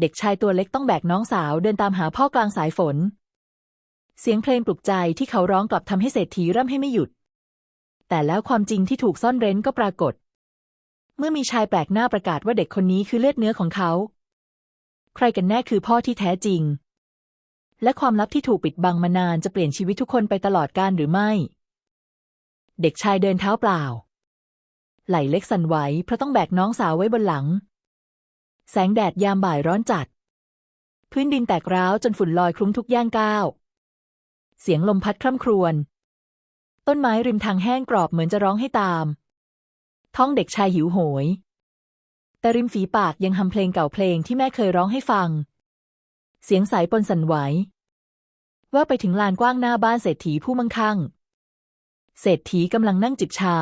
เด็กชายตัวเล็กต้องแบกน้องสาวเดินตามหาพ่อกลางสายฝน เสียงเพลงปลุกใจที่เขาร้องกลับทำให้เศรษฐีร่ำให้ไม่หยุด แต่แล้วความจริงที่ถูกซ่อนเร้นก็ปรากฏ เมื่อมีชายแปลกหน้าประกาศว่าเด็กคนนี้คือเลือดเนื้อของเขา ใครกันแน่คือพ่อที่แท้จริง และความลับที่ถูกปิดบังมานานจะเปลี่ยนชีวิตทุกคนไปตลอดกาลหรือไม่ เด็กชายเดินเท้าเปล่า ไหล่เล็กสั่นไหวเพราะต้องแบกน้องสาวไว้บนหลัง แสงแดดยามบ่ายร้อนจัด พื้นดินแตกร้าวจนฝุ่นลอยคลุ้งทุกย่างก้าว เสียงลมพัดคร่ำครวญ ต้นไม้ริมทางแห้งกรอบเหมือนจะร้องให้ตาม ท้องเด็กชายหิวโหย แต่ริมฝีปากยังทำเพลงเก่าเพลงที่แม่เคยร้องให้ฟัง เสียงใสปนสั่นไหวว่าไปถึงลานกว้างหน้าบ้านเศรษฐีผู้มั่งคั่ง เศรษฐีกำลังนั่งจิบชา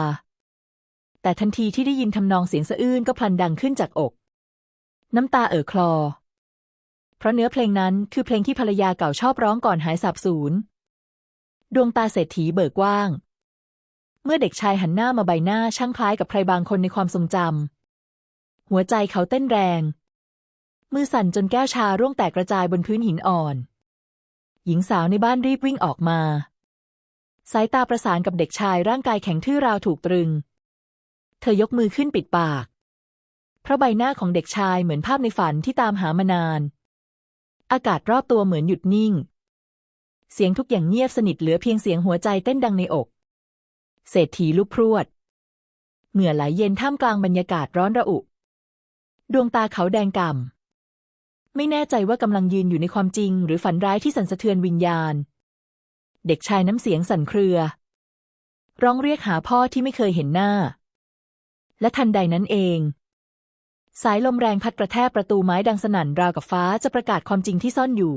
แต่ทันทีที่ได้ยินทำนองเสียงสะอื้นก็พลันดังขึ้นจากอก น้ำตาเอ่อคลอ เพราะเนื้อเพลงนั้นคือเพลงที่ภรรยาเก่าชอบร้องก่อนหายสาบสูญ ดวงตาเศรษฐีเบิกกว้าง เมื่อเด็กชายหันหน้ามาใบหน้าช่างคล้ายกับใครบางคนในความทรงจำ หัวใจเขาเต้นแรง มือสั่นจนแก้วชาร่วงแตกกระจายบนพื้นหินอ่อน หญิงสาวในบ้านรีบวิ่งออกมา สายตาประสานกับเด็กชายร่างกายแข็งทื่อราวถูกตรึง เธอยกมือขึ้นปิดปาก ราะใบหน้าของเด็กชายเหมือนภาพในฝันที่ตามหามานาน อากาศรอบตัวเหมือนหยุดนิ่ง เสียงทุกอย่างเงียบสนิทเหลือเพียงเสียงหัวใจเต้นดังในอก เศรษฐีลุกพรวด เหงื่อไหลเย็นท่ามกลางบรรยากาศร้อนระอุ ดวงตาเขาแดงก่ำ ไม่แน่ใจว่ากำลังยืนอยู่ในความจริง หรือฝันร้ายที่สั่นสะเทือนวิญญาณ เด็กชายน้ำเสียงสั่นเครือ ร้องเรียกหาพ่อที่ไม่เคยเห็นหน้า และทันใดนั้นเอง สายลมแรงพัดกระแทกประตูไม้ดังสนั่นราวกับฟ้าจะประกาศความจริงที่ซ่อนอยู่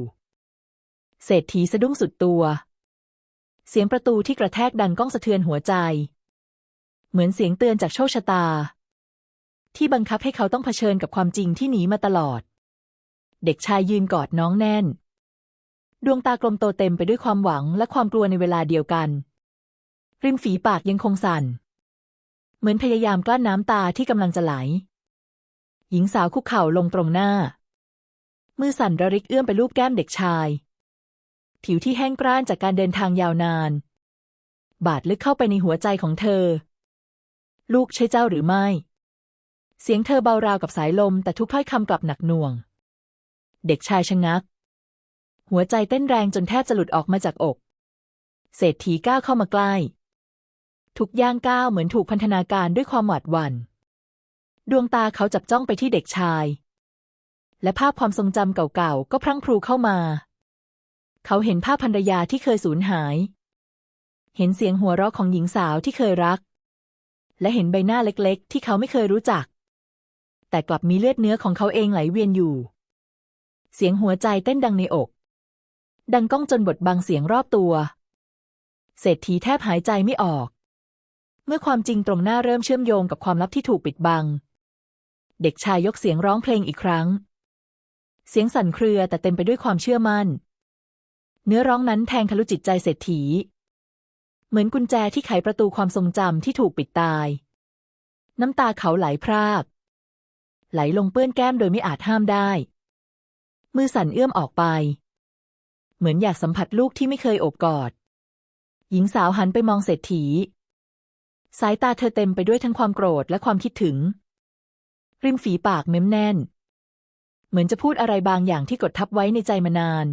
เศรษฐีสะดุ้งสุดตัว เสียงประตูที่กระแทกดังก้องสะเทือนหัวใจ เหมือนเสียงเตือนจากโชคชะตา ที่บังคับให้เขาต้องเผชิญกับความจริงที่หนีมาตลอด เด็กชายยืนกอดน้องแน่น ดวงตากลมโตเต็มไปด้วยความหวังและความกลัวในเวลาเดียวกัน ริมฝีปากยังคงสั่น เหมือนพยายามกลั้นน้ำตาที่กำลังจะไหล หญิงสาวคุกเข่าลงตรงหน้า มือสั่นระริกเอื้อมไปลูบแก้มเด็กชาย ผิวที่แห้งกร้านจากการเดินทางยาวนาน บาดลึกเข้าไปในหัวใจของเธอ ลูกใช่เจ้าหรือไม่ เสียงเธอเบาราวกับสายลม แต่ทุกถ้อยคำกลับหนักหน่วง เด็กชายชะงัก หัวใจเต้นแรงจนแทบจะหลุดออกมาจากอก เศรษฐีก้าวเข้ามาใกล้ ทุกย่างก้าวเหมือนถูกพันธนาการด้วยความหวาดหวัน่น ดวงตาเขาจับจ้องไปที่เด็กชาย และภาพความทรงจำเก่าๆ ก็พรั่งพรูเข้ามา เขาเห็นภาพภรรยาที่เคยสูญหาย เห็นเสียงหัวเราะของหญิงสาวที่เคยรัก และเห็นใบหน้าเล็กๆ ที่เขาไม่เคยรู้จัก แต่กลับมีเลือดเนื้อของเขาเองไหลเวียนอยู่ เสียงหัวใจเต้นดังในอก ดังก้องจนบดบังเสียงรอบตัว เศรษฐีแทบหายใจไม่ออกเมื่อความจริงตรงหน้าเริ่มเชื่อมโยงกับความลับที่ถูกปิดบัง เด็กชายยกเสียงร้องเพลงอีกครั้ง เสียงสั่นเครือแต่เต็มไปด้วยความเชื่อมั่น เนื้อร้องนั้นแทงทะลุจิตใจเศรษฐี เหมือนกุญแจที่ไขประตูความทรงจำที่ถูกปิดตาย น้ำตาเขาไหลพราก ไหลลงเปื้อนแก้มโดยไม่อาจห้ามได้ มือสั่นเอื้อมออกไป เหมือนอยากสัมผัสลูกที่ไม่เคยโอบกอด หญิงสาวหันไปมองเศรษฐี สายตาเธอเต็มไปด้วยทั้งความโกรธและความคิดถึง ริมฝีปากเม้มแน่น เหมือนจะพูดอะไรบางอย่างที่กดทับไว้ในใจมานาน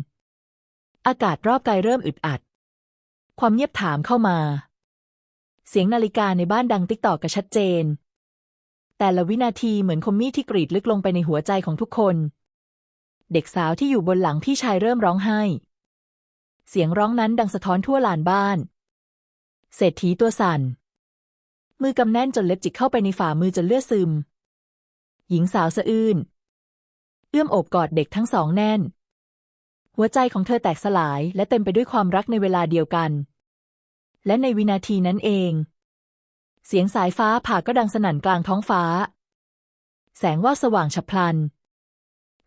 อากาศรอบกายเริ่มอึดอัด ความเงียบถามเข้ามา เสียงนาฬิกาในบ้านดังติ๊กตอกกระชัดเจน แต่ละวินาทีเหมือนคมมีดที่กรีดลึกลงไปในหัวใจของทุกคน เด็กสาวที่อยู่บนหลังพี่ชายเริ่มร้องไห้ เสียงร้องนั้นดังสะท้อนทั่วลานบ้าน เศรษฐีตัวสั่นมือกำแน่นจนเล็บจิกเข้าไปในฝ่ามือจนเลือดซึม หญิงสาวสะอื้น เอื้อมโอบกอดเด็กทั้งสองแน่น หัวใจของเธอแตกสลายและเต็มไปด้วยความรักในเวลาเดียวกัน และในวินาทีนั้นเอง เสียงสายฟ้าผ่าก็ดังสนั่นกลางท้องฟ้า แสงว่าสว่างฉับพลัน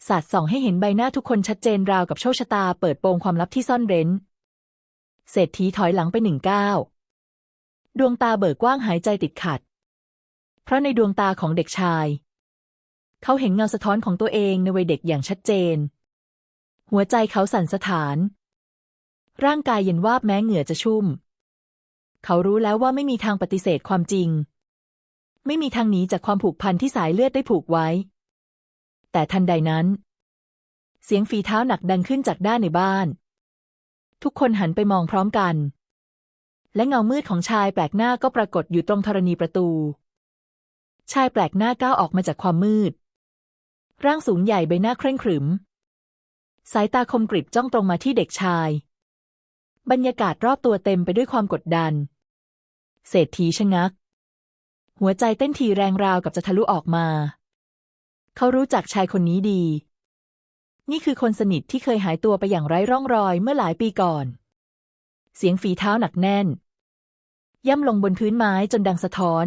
สาดส่องให้เห็นใบหน้าทุกคนชัดเจนราวกับโชคชะตาเปิดโปงความลับที่ซ่อนเร้น เศรษฐีถอยหลังไปหนึ่งก้าวดวงตาเบิกกว้างหายใจติดขัด เพราะในดวงตาของเด็กชาย เขาเห็นเงาสะท้อนของตัวเองในวัยเด็กอย่างชัดเจน หัวใจเขาสั่นสะท้าน ร่างกายเย็นวาบแม้เหงื่อจะชุ่ม เขารู้แล้วว่าไม่มีทางปฏิเสธความจริง ไม่มีทางหนีจากความผูกพันที่สายเลือดได้ผูกไว้ แต่ทันใดนั้น เสียงฝีเท้าหนักดังขึ้นจากด้านในบ้าน ทุกคนหันไปมองพร้อมกัน และเงามืดของชายแปลกหน้าก็ปรากฏอยู่ตรงธรณีประตูชายแปลกหน้าก้าวออกมาจากความมืด ร่างสูงใหญ่ใบหน้าเคร่งขรึม สายตาคมกริบจ้องตรงมาที่เด็กชาย บรรยากาศรอบตัวเต็มไปด้วยความกดดัน เศรษฐีชะงัก หัวใจเต้นทีแรงราวกับจะทะลุออกมา เขารู้จักชายคนนี้ดี นี่คือคนสนิทที่เคยหายตัวไปอย่างไร้ร่องรอยเมื่อหลายปีก่อน เสียงฝีเท้าหนักแน่น ย่ำลงบนพื้นไม้จนดังสะท้อน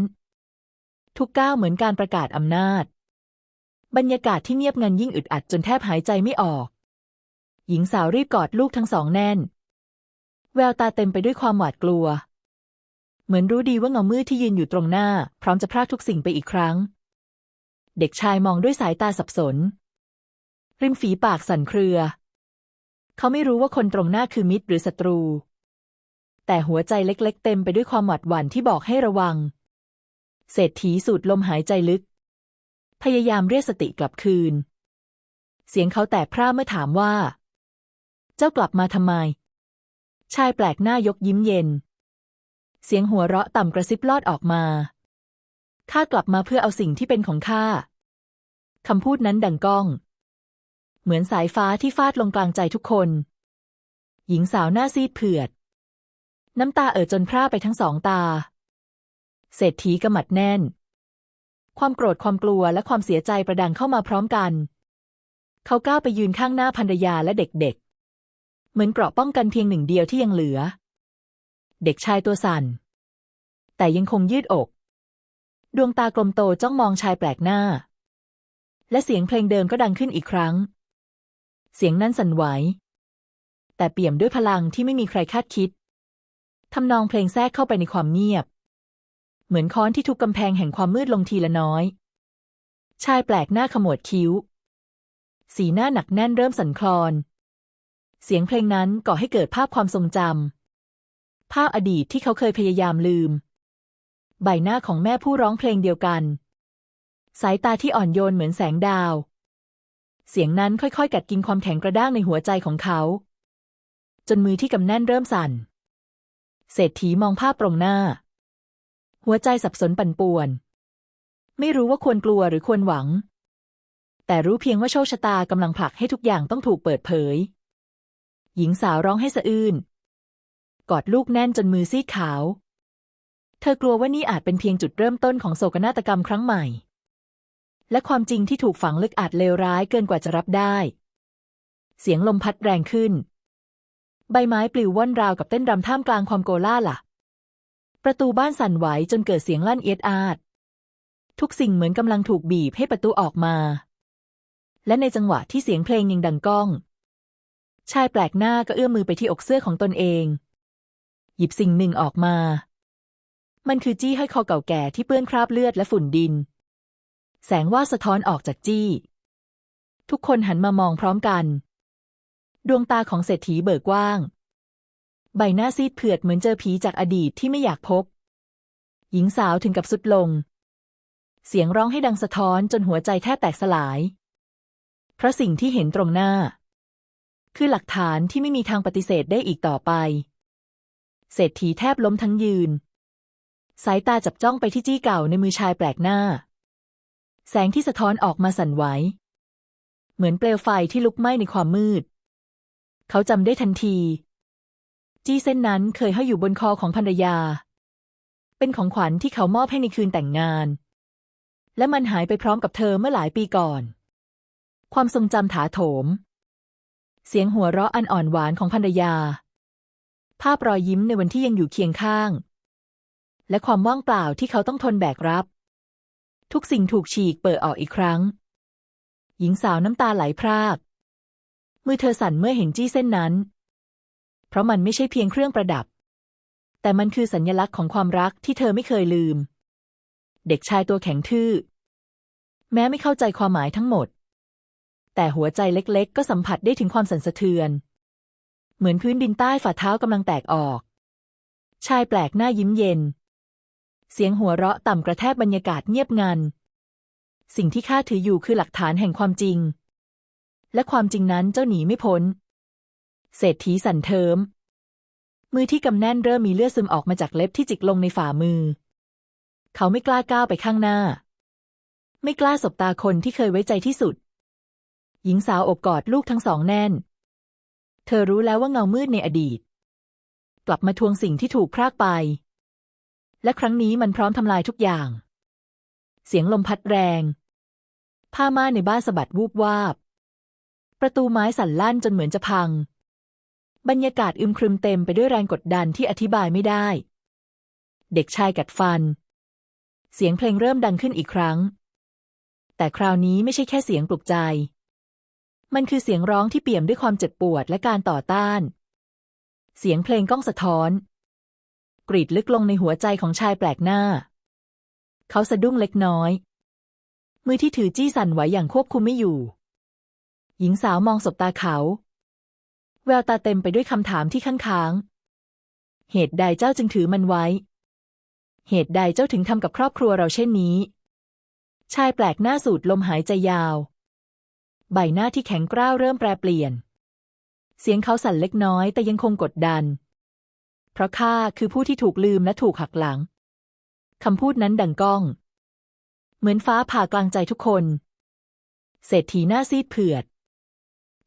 ทุกก้าวเหมือนการประกาศอำนาจ บรรยากาศที่เงียบงันยิ่งอึดอัดจนแทบหายใจไม่ออก หญิงสาวรีบกอดลูกทั้งสองแน่น แววตาเต็มไปด้วยความหวาดกลัว เหมือนรู้ดีว่าเงามืดที่ยืนอยู่ตรงหน้า พร้อมจะพรากทุกสิ่งไปอีกครั้ง เด็กชายมองด้วยสายตาสับสน ริมฝีปากสั่นเครือ เขาไม่รู้ว่าคนตรงหน้าคือมิตรหรือศัตรู แต่หัวใจเล็ก ๆ เต็มไปด้วยความหวาดหวั่นที่บอกให้ระวัง เศรษฐีสูดลมหายใจลึก พยายามเรียกสติกลับคืน เสียงเขาแตกพร่าเมื่อถามว่า เจ้ากลับมาทำไม ชายแปลกหน้ายกยิ้มเย็น เสียงหัวเราะต่ำกระซิบลอดออกมา ข้ากลับมาเพื่อเอาสิ่งที่เป็นของข้าคำพูดนั้นดังก้อง เหมือนสายฟ้าที่ฟาดลงกลางใจทุกคน หญิงสาวหน้าซีดเผือด น้ำตาเอ่อจนพร่าไปทั้งสองตา เศรษฐีกำมัดแน่น ความโกรธความกลัวและความเสียใจประดังเข้ามาพร้อมกัน เขาก้าวไปยืนข้างหน้าภรรยาและเด็กๆ เหมือนเกราะป้องกันเพียงหนึ่งเดียวที่ยังเหลือ เด็กชายตัวสั่น แต่ยังคงยืดอก ดวงตากลมโตจ้องมองชายแปลกหน้า และเสียงเพลงเดิมก็ดังขึ้นอีกครั้ง เสียงนั้นสั่นไหว แต่เปี่ยมด้วยพลังที่ไม่มีใครคาดคิดทำนองเพลงแทรกเข้าไปในความเงียบ เหมือนค้อนที่ทุบกำแพงแห่งความมืดลงทีละน้อย ชายแปลกหน้าขมวดคิ้ว สีหน้าหนักแน่นเริ่มสั่นคลอน เสียงเพลงนั้นก่อให้เกิดภาพความทรงจำภาพอดีตที่เขาเคยพยายามลืม ใบหน้าของแม่ผู้ร้องเพลงเดียวกัน สายตาที่อ่อนโยนเหมือนแสงดาว เสียงนั้นค่อยๆ กัดกินความแข็งกระด้างในหัวใจของเขา จนมือที่กำแน่นเริ่มสั่นเศรษฐีมองภาพตรงหน้า หัวใจสับสนปั่นป่วน ไม่รู้ว่าควรกลัวหรือควรหวัง แต่รู้เพียงว่าโชคชะตากำลังผลักให้ทุกอย่างต้องถูกเปิดเผย หญิงสาวร้องให้สะอื้น กอดลูกแน่นจนมือซีดขาว เธอกลัวว่านี่อาจเป็นเพียงจุดเริ่มต้นของโศกนาฏกรรมครั้งใหม่ และความจริงที่ถูกฝังลึกอาจเลวร้ายเกินกว่าจะรับได้ เสียงลมพัดแรงขึ้น ใบไม้ปลิวว่อนราวกับเต้นรำท่ามกลางความโกล่าหละ ประตูบ้านสั่นไหวจนเกิดเสียงลั่นเอียดอาด ทุกสิ่งเหมือนกำลังถูกบีบให้ประตูออกมา และในจังหวะที่เสียงเพลงยังดังก้อง ชายแปลกหน้าก็เอื้อมมือไปที่อกเสื้อของตนเอง หยิบสิ่งหนึ่งออกมา มันคือจี้ห้อยคอเก่าแก่ที่เปื้อนคราบเลือดและฝุ่นดิน แสงว่าสะท้อนออกจากจี้ ทุกคนหันมามองพร้อมกัน ดวงตาของเศรษฐีเบิกกว้าง ใบหน้าซีดเผือดเหมือนเจอผีจากอดีตที่ไม่อยากพบ หญิงสาวถึงกับสุดลง เสียงร้องให้ดังสะท้อนจนหัวใจแทบแตกสลาย เพราะสิ่งที่เห็นตรงหน้า คือหลักฐานที่ไม่มีทางปฏิเสธได้อีกต่อไป เศรษฐีแทบล้มทั้งยืน สายตาจับจ้องไปที่จี้เก่าในมือชายแปลกหน้า แสงที่สะท้อนออกมาสั่นไหวเหมือนเปลวไฟที่ลุกไหม้ในความมืด เขาจำได้ทันที จี้เส้นนั้นเคยห้อยอยู่บนคอของภรรยา เป็นของขวัญที่เขามอบให้ในคืนแต่งงาน และมันหายไปพร้อมกับเธอเมื่อหลายปีก่อน ความทรงจำถาโถม เสียงหัวเราะอันอ่อนหวานของภรรยา ภาพรอยยิ้มในวันที่ยังอยู่เคียงข้าง และความว่างเปล่าที่เขาต้องทนแบกรับ ทุกสิ่งถูกฉีกเปิดออกอีกครั้ง หญิงสาวน้ำตาไหลพรากมือเธอสั่นเมื่อเห็นจี้เส้นนั้น เพราะมันไม่ใช่เพียงเครื่องประดับ แต่มันคือสัญญลักษณ์ของความรักที่เธอไม่เคยลืม เด็กชายตัวแข็งทื่อ แม้ไม่เข้าใจความหมายทั้งหมด แต่หัวใจเล็กๆ ก็สัมผัสได้ถึงความสั่นสะเทือน เหมือนพื้นดินใต้ฝ่าเท้ากำลังแตกออก ชายแปลกหน้ายิ้มเย็น เสียงหัวเราะต่ำกระแทกบรรยากาศเงียบงันสิ่งที่ข้าถืออยู่คือหลักฐานแห่งความจริง และความจริงนั้นเจ้าหนีไม่พ้น เศรษฐีสันเทิม มือที่กำแน่นเริ่มมีเลือดซึมออกมาจากเล็บที่จิกลงในฝ่ามือ เขาไม่กล้าก้าวไปข้างหน้า ไม่กล้าสบตาคนที่เคยไว้ใจที่สุด หญิงสาวอบกอดลูกทั้งสองแน่น เธอรู้แล้วว่าเงามืดในอดีต กลับมาทวงสิ่งที่ถูกพรากไป และครั้งนี้มันพร้อมทำลายทุกอย่าง เสียงลมพัดแรง ผ้าม่านในบ้านสะบัดวูบวาบประตูไม้สั่นลั่นจนเหมือนจะพัง บรรยากาศอึมครึมเต็มไปด้วยแรงกดดันที่อธิบายไม่ได้ เด็กชายกัดฟัน เสียงเพลงเริ่มดังขึ้นอีกครั้ง แต่คราวนี้ไม่ใช่แค่เสียงปลุกใจ มันคือเสียงร้องที่เปี่ยมด้วยความเจ็บปวดและการต่อต้าน เสียงเพลงก้องสะท้อน กรีดลึกลงในหัวใจของชายแปลกหน้า เขาสะดุ้งเล็กน้อย มือที่ถือจี้สั่นไหวอย่างควบคุมไม่อยู่ หญิงสาวมองสบตาเขา แววตาเต็มไปด้วยคำถามที่ค้างค้าง เหตุใดเจ้าจึงถือมันไว้ เหตุใดเจ้าถึงทำกับครอบครัวเราเช่นนี้ ชายแปลกหน้าสูดลมหายใจยาว ใบหน้าที่แข็งกร้าวเริ่มแปรเปลี่ยน เสียงเขาสั่นเล็กน้อยแต่ยังคงกดดัน เพราะข้าคือผู้ที่ถูกลืมและถูกหักหลังคำพูดนั้นดังก้อง เหมือนฟ้าผ่ากลางใจทุกคน เศรษฐีหน้าซีดเผือด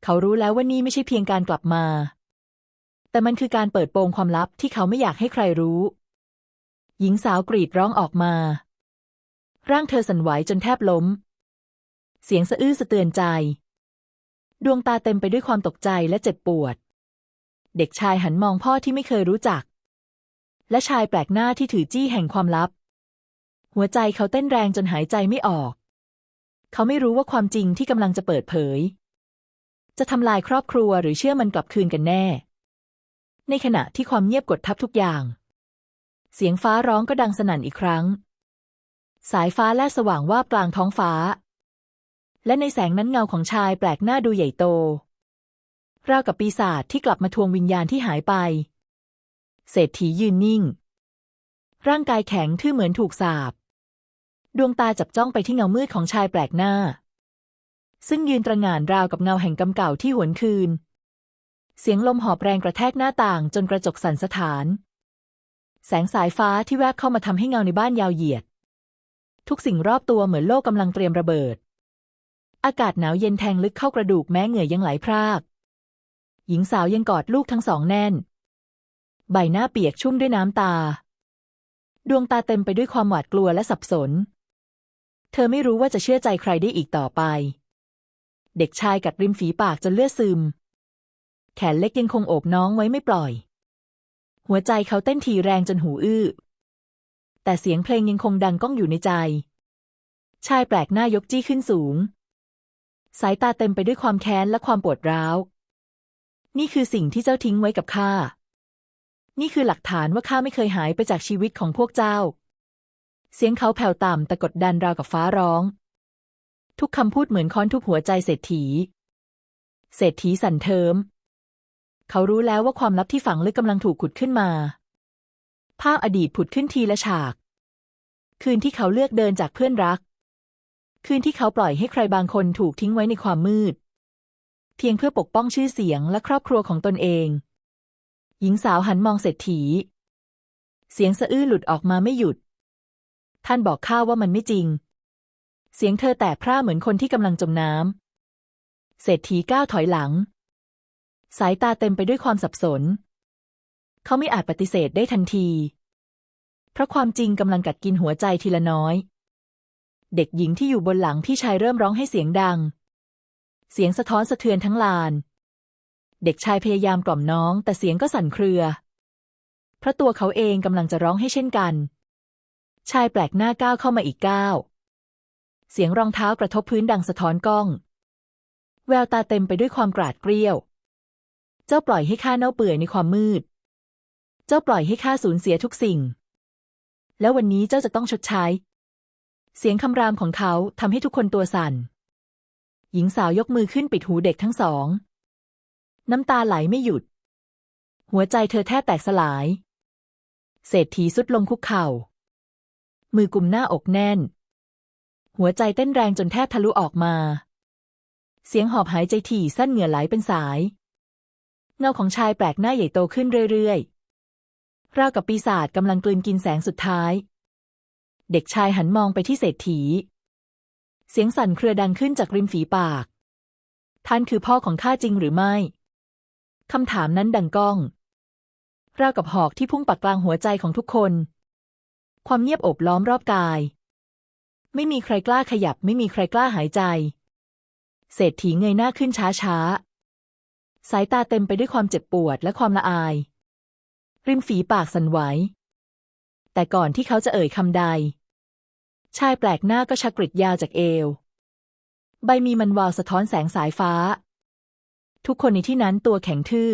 เขารู้แล้วว่านี่ไม่ใช่เพียงการกลับมา แต่มันคือการเปิดโปงความลับที่เขาไม่อยากให้ใครรู้ หญิงสาวกรีดร้องออกมา ร่างเธอสั่นไหวจนแทบล้ม เสียงสะอื้นสะเตือนใจ ดวงตาเต็มไปด้วยความตกใจและเจ็บปวด เด็กชายหันมองพ่อที่ไม่เคยรู้จัก และชายแปลกหน้าที่ถือจี้แห่งความลับ หัวใจเขาเต้นแรงจนหายใจไม่ออก เขาไม่รู้ว่าความจริงที่กำลังจะเปิดเผย จะทำลายครอบครัวหรือเชื่อมันกลับคืนกันแน่ ในขณะที่ความเงียบกดทับทุกอย่าง เสียงฟ้าร้องก็ดังสนั่นอีกครั้ง สายฟ้าแลสว่างวาบกลางท้องฟ้า และในแสงนั้นเงาของชายแปลกหน้าดูใหญ่โต ราวกับปีศาจที่กลับมาทวงวิญญาณที่หายไป เศรษฐียืนนิ่ง ร่างกายแข็งทื่อเหมือนถูกสาบ ดวงตาจับจ้องไปที่เงามืดของชายแปลกหน้า ซึ่งยืนตระหง่านราวกับเงาแห่งกำเก่าที่หวนคืน เสียงลมหอบแรงกระแทกหน้าต่างจนกระจกสั่นสะท้าน แสงสายฟ้าที่แวบเข้ามาทำให้เงาในบ้านยาวเหยียด ทุกสิ่งรอบตัวเหมือนโลกกำลังเตรียมระเบิด อากาศหนาวเย็นแทงลึกเข้ากระดูกแม้เหงื่อยังไหลพราก หญิงสาวยังกอดลูกทั้งสองแน่น ใบหน้าเปียกชุ่มด้วยน้ำตา ดวงตาเต็มไปด้วยความหวาดกลัวและสับสน เธอไม่รู้ว่าจะเชื่อใจใครได้อีกต่อไป เด็กชายกัดริมฝีปากจนเลือดซึม แขนเล็กยังคงโอบน้องไว้ไม่ปล่อย หัวใจเขาเต้นทีแรงจนหูอื้อ แต่เสียงเพลงยังคงดังก้องอยู่ในใจ ชายแปลกหน้ายกจี้ขึ้นสูง สายตาเต็มไปด้วยความแค้นและความปวดร้าว นี่คือสิ่งที่เจ้าทิ้งไว้กับข้า นี่คือหลักฐานว่าข้าไม่เคยหายไปจากชีวิตของพวกเจ้า เสียงเขาแผ่วต่ำแต่กดดันราวกับฟ้าร้อง ทุกคำพูดเหมือนค้อนทุบหัวใจเศรษฐี เศรษฐีสั่นเทิม เขารู้แล้วว่าความลับที่ฝังลึกกำลังถูกขุดขึ้นมา ภาพอดีตผุดขึ้นทีละฉาก คืนที่เขาเลือกเดินจากเพื่อนรัก คืนที่เขาปล่อยให้ใครบางคนถูกทิ้งไว้ในความมืด เพียงเพื่อปกป้องชื่อเสียงและครอบครัวของตนเอง หญิงสาวหันมองเศรษฐี เสียงสะอื้นหลุดออกมาไม่หยุด ท่านบอกข้าว่ามันไม่จริง เสียงเธอแตกพร่าเหมือนคนที่กำลังจมน้ำ เศรษฐีก้าวถอยหลัง สายตาเต็มไปด้วยความสับสน เขาไม่อาจปฏิเสธได้ทันที เพราะความจริงกำลังกัดกินหัวใจทีละน้อย เด็กหญิงที่อยู่บนหลังพี่ชายเริ่มร้องให้เสียงดัง เสียงสะท้อนสะเทือนทั้งลาน เด็กชายพยายามกล่อมน้อง แต่เสียงก็สั่นเครือ เพราะตัวเขาเองกำลังจะร้องให้เช่นกัน ชายแปลกหน้าก้าวเข้ามาอีกก้าว เสียงรองเท้ากระทบพื้นดังสะท้อนก้อง แววตาเต็มไปด้วยความกราดเกรี้ยว เจ้าปล่อยให้ข้าเน่าเปื่อยในความมืด เจ้าปล่อยให้ข้าสูญเสียทุกสิ่ง แล้ววันนี้เจ้าจะต้องชดใช้ เสียงคำรามของเขาทำให้ทุกคนตัวสั่น หญิงสาวยกมือขึ้นปิดหูเด็กทั้งสอง น้ำตาไหลไม่หยุด หัวใจเธอแทบแตกสลาย เศรษฐีสุดลงคุกเข่า มือกุมหน้าอกแน่น หัวใจเต้นแรงจนแทบทะลุออกมา เสียงหอบหายใจถี่สั้นเหงื่อไหลเป็นสาย เงาของชายแปลกหน้าใหญ่โตขึ้นเรื่อยๆราวกับปีศาจกำลังกลืนกินแสงสุดท้าย เด็กชายหันมองไปที่เศรษฐี เสียงสั่นเครือดังขึ้นจากริมฝีปาก ท่านคือพ่อของข้าจริงหรือไม่คำถามนั้นดังก้องราวกับหอกที่พุ่งปักกลางหัวใจของทุกคน ความเงียบอบล้อมรอบกาย ไม่มีใครกล้าขยับ ไม่มีใครกล้าหายใจ เศรษฐีเงยหน้าขึ้นช้าๆสายตาเต็มไปด้วยความเจ็บปวดและความละอาย ริมฝีปากสั่นไหว แต่ก่อนที่เขาจะเอ่ยคำใด ชายแปลกหน้าก็ชักกริดยาวจากเอว ใบมีมันวาวสะท้อนแสงสายฟ้า ทุกคนในที่นั้นตัวแข็งทื่อ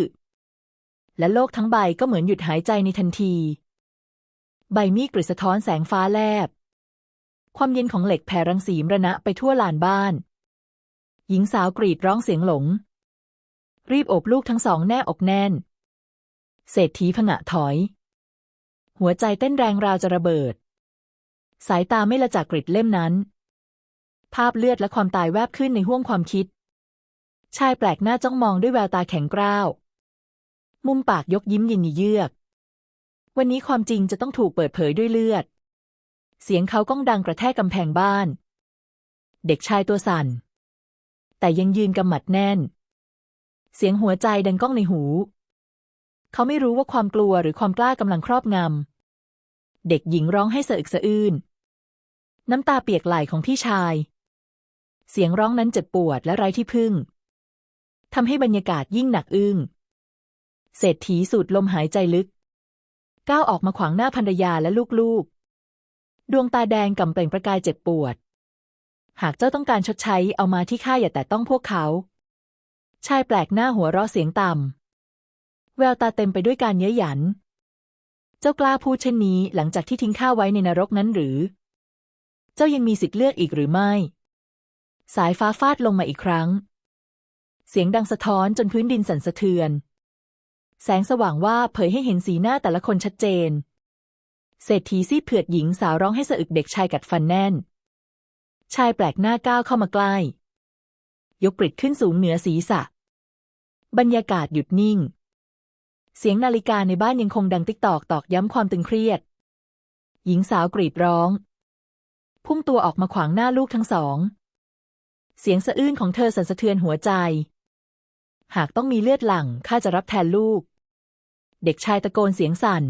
และโลกทั้งใบก็เหมือนหยุดหายใจในทันที ใบมีกริดสะท้อนแสงฟ้าแลบ ความเย็นของเหล็กแผ่รังสีมระณะไปทั่วลานบ้าน หญิงสาวกรีดร้องเสียงหลง รีบโอบลูกทั้งสองแน่อกแน่น เศรษฐีผงะถอย หัวใจเต้นแรงราวจะระเบิด สายตาไม่ละจากกริดเล่มนั้น ภาพเลือดและความตายแวบขึ้นในห้วงความคิด ชายแปลกหน้าจ้องมองด้วยแววตาแข็งกร้าว มุมปากยกยิ้มยินเยือก วันนี้ความจริงจะต้องถูกเปิดเผยด้วยเลือด เสียงเขาก้องดังกระแทกกำแพงบ้าน เด็กชายตัวสั่น แต่ยังยืนกำหมัดแน่น เสียงหัวใจดังก้องในหู เขาไม่รู้ว่าความกลัวหรือความกล้ากำลังครอบงำ เด็กหญิงร้องให้สะอึกสะอื้น น้ำตาเปียกไหลของพี่ชาย เสียงร้องนั้นเจ็บปวดและไร้ที่พึ่งทำให้บรรยากาศยิ่งหนักอึ้ง เศรษฐีสูดลมหายใจลึก ก้าวออกมาขวางหน้าภรรยาและลูกๆ ดวงตาแดงกำเปล่งประกายเจ็บปวด หากเจ้าต้องการชดใช้เอามาที่ข้าอย่าแต่ต้องพวกเขา ชายแปลกหน้าหัวเราะเสียงต่ำ แววตาเต็มไปด้วยการเย้ยหยัน เจ้ากล้าพูดเช่นนี้หลังจากที่ทิ้งข้าไว้ในนรกนั้นหรือ เจ้ายังมีสิทธิ์เลือกอีกหรือไม่ สายฟ้าฟาดลงมาอีกครั้ง เสียงดังสะท้อนจนพื้นดินสั่นสะเทือน แสงสว่างว่าเผยให้เห็นสีหน้าแต่ละคนชัดเจน เศรษฐีซีดเผือดหญิงสาวร้องให้สะอึกเด็กชายกัดฟันแน่น ชายแปลกหน้าก้าวเข้ามาใกล้ ยกกริดขึ้นสูงเหนือศีรษะ บรรยากาศหยุดนิ่ง เสียงนาฬิกาในบ้านยังคงดังติ๊กตอกตอกย้ำความตึงเครียด หญิงสาวกรีดร้อง พุ่งตัวออกมาขวางหน้าลูกทั้งสอง เสียงสะอื้นของเธอสั่นสะเทือนหัวใจ หากต้องมีเลือดหลั่งข้าจะรับแทนลูก เด็กชายตะโกนเสียงสั่น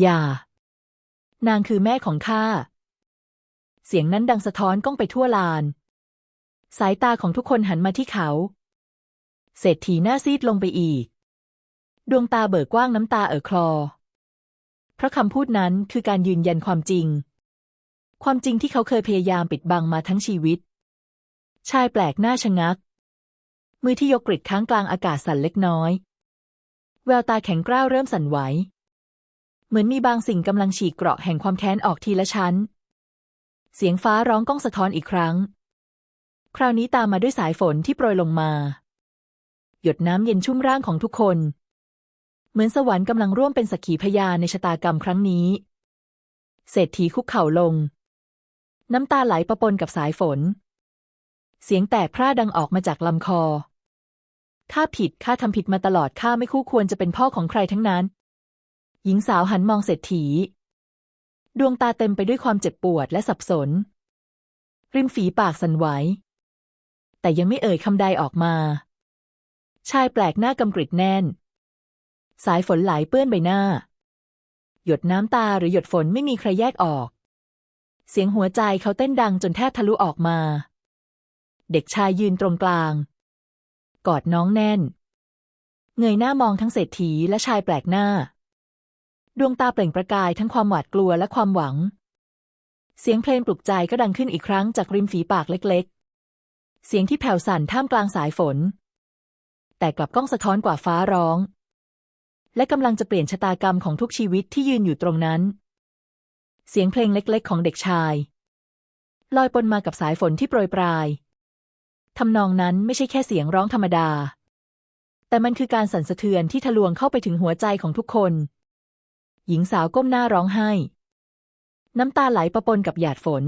อย่า นางคือแม่ของข้า เสียงนั้นดังสะท้อนก้องไปทั่วลาน สายตาของทุกคนหันมาที่เขา เศรษฐีหน้าซีดลงไปอีก ดวงตาเบิกกว้างน้ำตาเอ่อคลอ เพราะคำพูดนั้นคือการยืนยันความจริง ความจริงที่เขาเคยพยายามปิดบังมาทั้งชีวิต ชายแปลกหน้าชะงัก มือที่ยกกริดค้างกลางอากาศสั่นเล็กน้อย แววตาแข็งกร้าวเริ่มสั่นไหว เหมือนมีบางสิ่งกำลังฉีกเกราะแห่งความแค้นออกทีละชั้น เสียงฟ้าร้องก้องสะท้อนอีกครั้ง คราวนี้ตามมาด้วยสายฝนที่โปรยลงมา หยดน้ำเย็นชุ่มร่างของทุกคน เหมือนสวรรค์กำลังร่วมเป็นสักขีพยานในชะตากรรมครั้งนี้เศรษฐีคุกเข่าลง น้ำตาไหลประปนกับสายฝน เสียงแตกพร่าดังออกมาจากลำคอข้าผิดข้าทำผิดมาตลอดข้าไม่คู่ควรจะเป็นพ่อของใครทั้งนั้น หญิงสาวหันมองเศรษฐี ดวงตาเต็มไปด้วยความเจ็บปวดและสับสน ริมฝีปากสั่นไหว แต่ยังไม่เอ่ยคำใดออกมา ชายแปลกหน้ากำกริดแน่น สายฝนไหลเปื้อนใบหน้า หยดน้ำตาหรือหยดฝนไม่มีใครแยกออก เสียงหัวใจเขาเต้นดังจนแทบทะลุออกมา เด็กชายยืนตรงกลาง กอดน้องแน่น เงยหน้ามองทั้งเศรษฐีและชายแปลกหน้า ดวงตาเปล่งประกายทั้งความหวาดกลัวและความหวัง เสียงเพลงปลุกใจก็ดังขึ้นอีกครั้งจากริมฝีปากเล็ก ๆ เสียงที่แผ่วสั่นท่ามกลางสายฝน แต่กลับก้องสะท้อนกว่าฟ้าร้อง และกำลังจะเปลี่ยนชะตากรรมของทุกชีวิตที่ยืนอยู่ตรงนั้น เสียงเพลงเล็ก ๆ ของเด็กชาย ลอยปนมากับสายฝนที่โปรยปลายทำนองนั้นไม่ใช่แค่เสียงร้องธรรมดา แต่มันคือการสั่นสะเทือนที่ทะลวงเข้าไปถึงหัวใจของทุกคน หญิงสาวก้มหน้าร้องไห้ น้ำตาไหลประปนกับหยาดฝน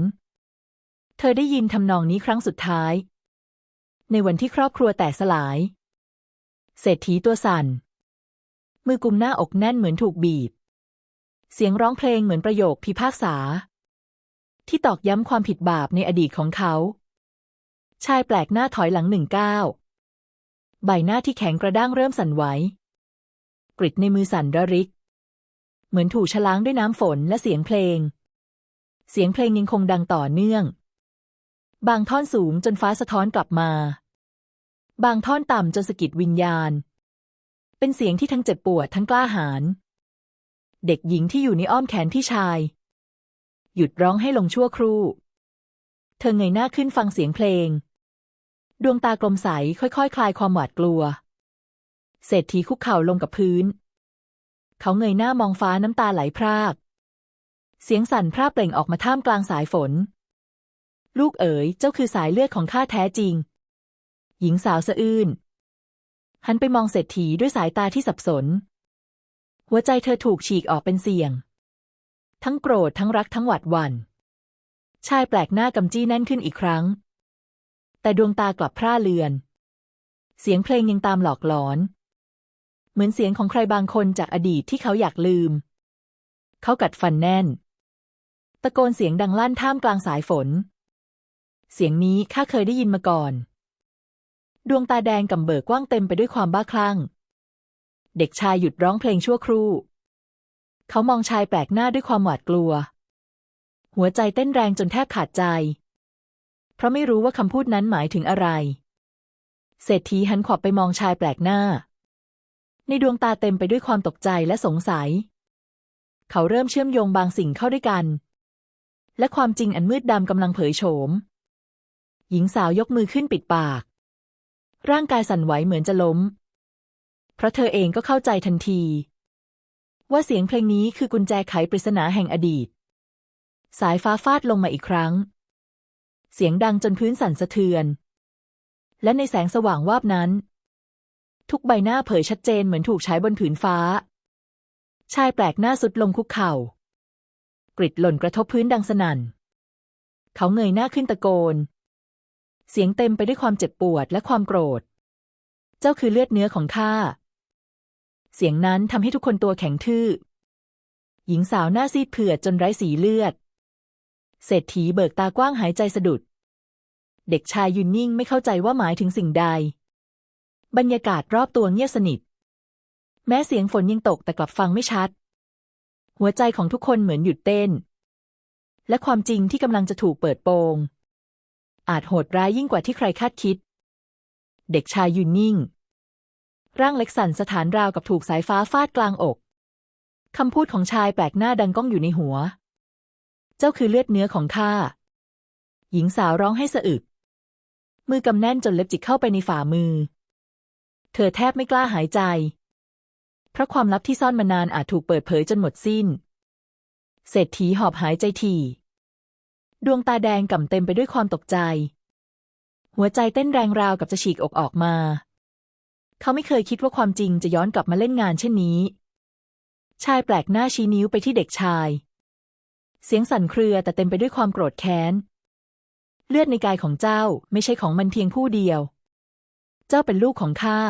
เธอได้ยินทำนองนี้ครั้งสุดท้าย ในวันที่ครอบครัวแตกสลาย เศรษฐีตัวสั่น มือกุมหน้าอกแน่นเหมือนถูกบีบ เสียงร้องเพลงเหมือนประโยคพิพากษา ที่ตอกย้ำความผิดบาปในอดีตของเขา ชายแปลกหน้าถอยหลังหนึ่งก้าวใบหน้าที่แข็งกระด้างเริ่มสั่นไหวกริดในมือสั่นระริก มือนถูกฉล้างด้วยน้ำฝนและเสียงเพลง เสียงเพลงยังคงดังต่อเนื่อง บางท่อนสูงจนฟ้าสะท้อนกลับมา บางท่อนต่ำจนสะกิดวิญญาณ เป็นเสียงที่ทั้งเจ็บปวดทั้งกล้าหาญ เด็กหญิงที่อยู่ในอ้อมแขนพี่ชาย หยุดร้องให้ลงชั่วครู่ เธอเงยหน้าขึ้นฟังเสียงเพลง ดวงตากลมใสค่อยๆคคลายความหวาดกลัว เศรษฐีคุกเข่าลงกับพื้น เขาเงยหน้ามองฟ้าน้ำตาไหลพราก เสียงสั่นพร่าเปล่งออกมาท่ามกลางสายฝน ลูกเอ๋ยเจ้าคือสายเลือดของข้าแท้จริง หญิงสาวสะอื้นหันไปมองเศรษฐีด้วยสายตาที่สับสน หัวใจเธอถูกฉีกออกเป็นเสี่ยง ทั้งโกรธทั้งรักทั้งหวาดหวัน่นชายแปลกหน้ากำจี้แน่นขึ้นอีกครั้ง แต่ดวงตากลับพร่าเลือน เสียงเพลงยังตามหลอกหลอน เหมือนเสียงของใครบางคนจากอดีตที่เขาอยากลืม เขากัดฟันแน่น ตะโกนเสียงดังลั่นท่ามกลางสายฝน เสียงนี้ข้าเคยได้ยินมาก่อน ดวงตาแดงกำเบิกกว้างเต็มไปด้วยความบ้าคลั่ง เด็กชายหยุดร้องเพลงชั่วครู่ เขามองชายแปลกหน้าด้วยความหวาดกลัว หัวใจเต้นแรงจนแทบขาดใจ เพราะไม่รู้ว่าคำพูดนั้นหมายถึงอะไรเศรษฐีหันขวับไปมองชายแปลกหน้า ในดวงตาเต็มไปด้วยความตกใจและสงสัย เขาเริ่มเชื่อมโยงบางสิ่งเข้าด้วยกัน และความจริงอันมืดดำกำลังเผยโฉม หญิงสาวยกมือขึ้นปิดปาก ร่างกายสั่นไหวเหมือนจะล้ม เพราะเธอเองก็เข้าใจทันที ว่าเสียงเพลงนี้คือกุญแจไขปริศนาแห่งอดีต สายฟ้าฟาดลงมาอีกครั้ง เสียงดังจนพื้นสั่นสะเทือน และในแสงสว่างวาบนั้น ทุกใบหน้าเผยชัดเจนเหมือนถูกฉายบนผืนฟ้า ชายแปลกหน้าสุดลงคุกเข่ากริดหล่นกระทบพื้นดังสนั่น เขาเงยหน้าขึ้นตะโกน เสียงเต็มไปด้วยความเจ็บปวดและความโกรธ เจ้าคือเลือดเนื้อของข้า เสียงนั้นทำให้ทุกคนตัวแข็งทื่อ หญิงสาวหน้าซีดเผือดจนไร้สีเลือด เศรษฐีเบิกตากว้างหายใจสะดุด เด็กชายยืนนิ่งไม่เข้าใจว่าหมายถึงสิ่งใด บรรยากาศรอบตัวเงียบสนิท แม้เสียงฝนยังตกแต่กลับฟังไม่ชัด หัวใจของทุกคนเหมือนหยุดเต้น และความจริงที่กำลังจะถูกเปิดโปง อาจโหดร้ายยิ่งกว่าที่ใครคาดคิด เด็กชายยืนนิ่ง ร่างเล็กสั่นสถานราวกับถูกสายฟ้าฟาดกลางอกคำพูดของชายแปลกหน้าดังก้องอยู่ในหัว เจ้าคือเลือดเนื้อของข้า หญิงสาวร้องให้สะอึก มือกำแน่นจนเล็บจิกเข้าไปในฝ่ามือ เธอแทบไม่กล้าหายใจ เพราะความลับที่ซ่อนมานานอาจถูกเปิดเผยจนหมดสิ้น เศรษฐีหอบหายใจทีดวงตาแดงก่ำเต็มไปด้วยความตกใจ หัวใจเต้นแรงราวกับจะฉีกอกออกมา เขาไม่เคยคิดว่าความจริงจะย้อนกลับมาเล่นงานเช่นนี้ ชายแปลกหน้าชี้นิ้วไปที่เด็กชาย เสียงสั่นเครือแต่เต็มไปด้วยความโกรธแค้น เลือดในกายของเจ้าไม่ใช่ของมันเพียงผู้เดียว เจ้าเป็นลูกของข้า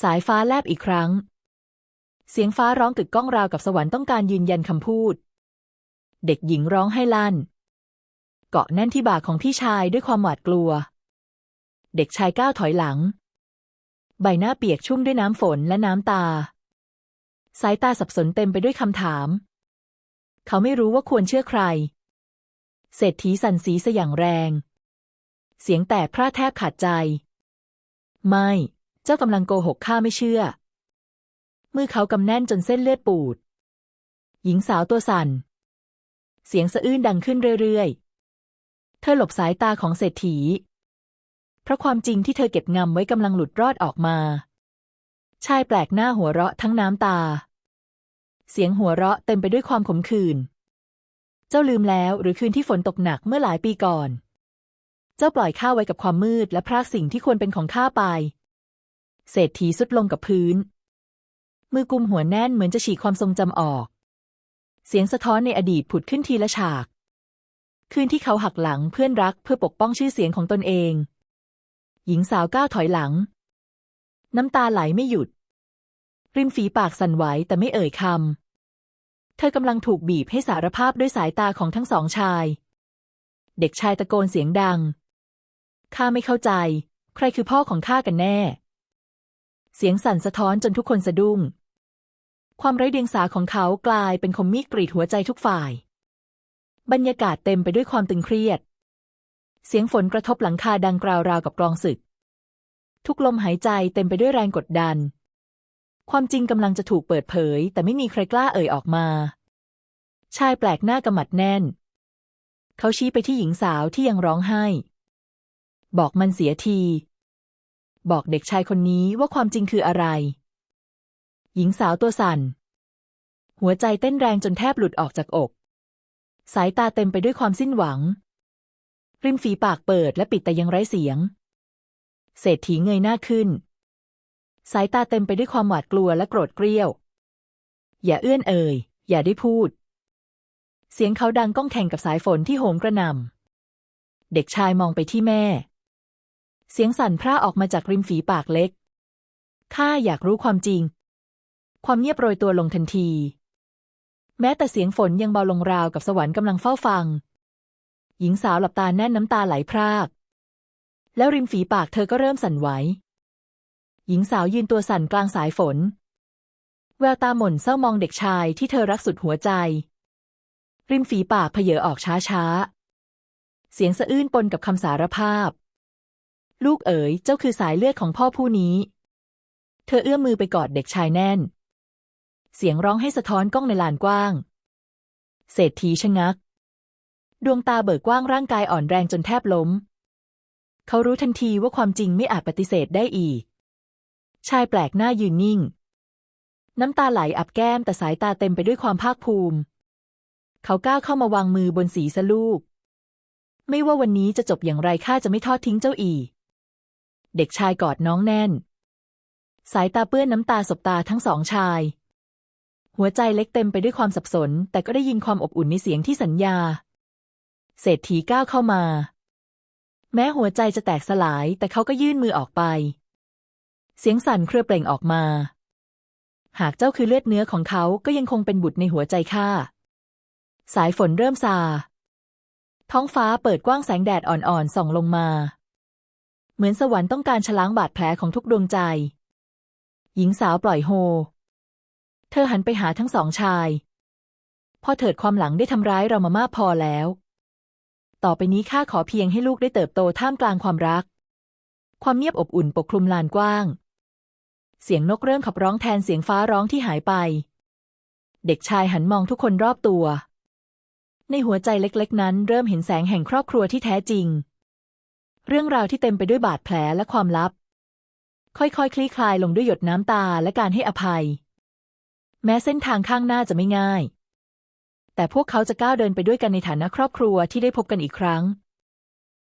สายฟ้าแลบอีกครั้ง เสียงฟ้าร้องกึกก้องราวกับสวรรค์ต้องการยืนยันคำพูด เด็กหญิงร้องให้ลั่น เกาะแน่นที่บ่าของพี่ชายด้วยความหวาดกลัว เด็กชายก้าวถอยหลัง ใบหน้าเปียกชุ่มด้วยน้ำฝนและน้ำตา สายตาสับสนเต็มไปด้วยคำถาม เขาไม่รู้ว่าควรเชื่อใคร เศรษฐีสันสีสอย่างแรง เสียงแตกพร่าแทบขาดใจ ไม่ เจ้ากำลังโกหกข้าไม่เชื่อ มือเขากำแน่นจนเส้นเลือดปูด หญิงสาวตัวสั่น เสียงสะอื้นดังขึ้นเรื่อยๆ เธอหลบสายตาของเศรษฐี เพราะความจริงที่เธอเก็บงำไว้กำลังหลุดรอดออกมา ชายแปลกหน้าหัวเราะทั้งน้ำตา เสียงหัวเราะเต็มไปด้วยความขมขื่น เจ้าลืมแล้วหรือคืนที่ฝนตกหนักเมื่อหลายปีก่อน เจ้าปล่อยข้าไว้กับความมืดและพรากสิ่งที่ควรเป็นของข้าไป เศรษฐีสุดลงกับพื้น มือกุมหัวแน่นเหมือนจะฉีกความทรงจำออก เสียงสะท้อนในอดีตผุดขึ้นทีละฉาก คืนที่เขาหักหลังเพื่อนรักเพื่อปกป้องชื่อเสียงของตนเอง หญิงสาวก้าวถอยหลัง น้ำตาไหลไม่หยุด ริมฝีปากสั่นไหวแต่ไม่เอ่ยคำ เธอกำลังถูกบีบให้สารภาพด้วยสายตาของทั้งสองชาย เด็กชายตะโกนเสียงดังข้าไม่เข้าใจ ใครคือพ่อของข้ากันแน่ เสียงสั่นสะท้อนจนทุกคนสะดุ้ง ความไร้เดียงสาของเขากลายเป็นคมมีดกรีดหัวใจทุกฝ่าย บรรยากาศเต็มไปด้วยความตึงเครียด เสียงฝนกระทบหลังคาดังกราวราวกับกลองศึก ทุกลมหายใจเต็มไปด้วยแรงกดดัน ความจริงกำลังจะถูกเปิดเผย แต่ไม่มีใครกล้าเอ่ยออกมา ชายแปลกหน้ากำมัดแน่น เขาชี้ไปที่หญิงสาวที่ยังร้องไห้ บอกมันเสียที บอกเด็กชายคนนี้ว่าความจริงคืออะไร หญิงสาวตัวสั่น หัวใจเต้นแรงจนแทบหลุดออกจากอก สายตาเต็มไปด้วยความสิ้นหวัง ริมฝีปากเปิดและปิดแต่ยังไร้เสียง เศรษฐีเงยหน้าขึ้น สายตาเต็มไปด้วยความหวาดกลัวและโกรธเกรี้ยว อย่าเอื้อนเอ่ย อย่าได้พูด เสียงเขาดังก้องแข่งกับสายฝนที่โหมกระหน่ำเด็กชายมองไปที่แม่ เสียงสั่นพร่าออกมาจากริมฝีปากเล็ก ข้าอยากรู้ความจริง ความเงียบโรยตัวลงทันที แม้แต่เสียงฝนยังเบาลงราวกับสวรรค์กำลังเฝ้าฟัง หญิงสาวหลับตาแน่นน้ำตาไหลพราก แล้วริมฝีปากเธอก็เริ่มสั่นไหว หญิงสาวยืนตัวสั่นกลางสายฝน แววตาหม่นเศร้ามองเด็กชายที่เธอรักสุดหัวใจ ริมฝีปากเพเยอออกช้าๆเสียงสะอื้นปนกับคำสารภาพ ลูกเอ๋ยเจ้าคือสายเลือดของพ่อผู้นี้ เธอเอื้อมมือไปกอดเด็กชายแน่น เสียงร้องให้สะท้อนกล้องในลานกว้าง เศรษฐีชะงัก ดวงตาเบิกกว้างร่างกายอ่อนแรงจนแทบล้ม เขารู้ทันทีว่าความจริงไม่อาจปฏิเสธได้อีก ชายแปลกหน้ายืนนิ่ง น้ำตาไหลอับแก้มแต่สายตาเต็มไปด้วยความภาคภูมิ เขาก้าวเข้ามาวางมือบนศีรษะลูก ไม่ว่าวันนี้จะจบอย่างไรข้าจะไม่ทอดทิ้งเจ้าอีก เด็กชายกอดน้องแน่น สายตาเปื้อนน้ำตาสบตาทั้งสองชาย หัวใจเล็กเต็มไปด้วยความสับสน แต่ก็ได้ยินความอบอุ่นในเสียงที่สัญญา เศรษฐีก้าวเข้ามา แม้หัวใจจะแตกสลาย แต่เขาก็ยื่นมือออกไป เสียงสั่นเครือเปล่งออกมา หากเจ้าคือเลือดเนื้อของเขาก็ยังคงเป็นบุตรในหัวใจข้าสายฝนเริ่มซาท้องฟ้าเปิดกว้างแสงแดดอ่อนๆส่องลงมา เหมือนสวรรค์ต้องการฉล้างบาดแผลของทุกดวงใจ หญิงสาวปล่อยโฮ เธอหันไปหาทั้งสองชายพ่อเถิดความหลังได้ทำร้ายเรามามากพอแล้ว ต่อไปนี้ข้าขอเพียงให้ลูกได้เติบโตท่ามกลางความรัก ความเงียบอบอุ่นปกคลุมลานกว้าง เสียงนกเริ่มขับร้องแทนเสียงฟ้าร้องที่หายไป เด็กชายหันมองทุกคนรอบตัว ในหัวใจเล็กๆ นั้นเริ่มเห็นแสงแห่งครอบครัวที่แท้จริง เรื่องราวที่เต็มไปด้วยบาดแผลและความลับ ค่อยๆคลี่คลายลงด้วยหยดน้ำตาและการให้อภัย แม้เส้นทางข้างหน้าจะไม่ง่าย แต่พวกเขาจะก้าวเดินไปด้วยกันในฐานะครอบครัวที่ได้พบกันอีกครั้ง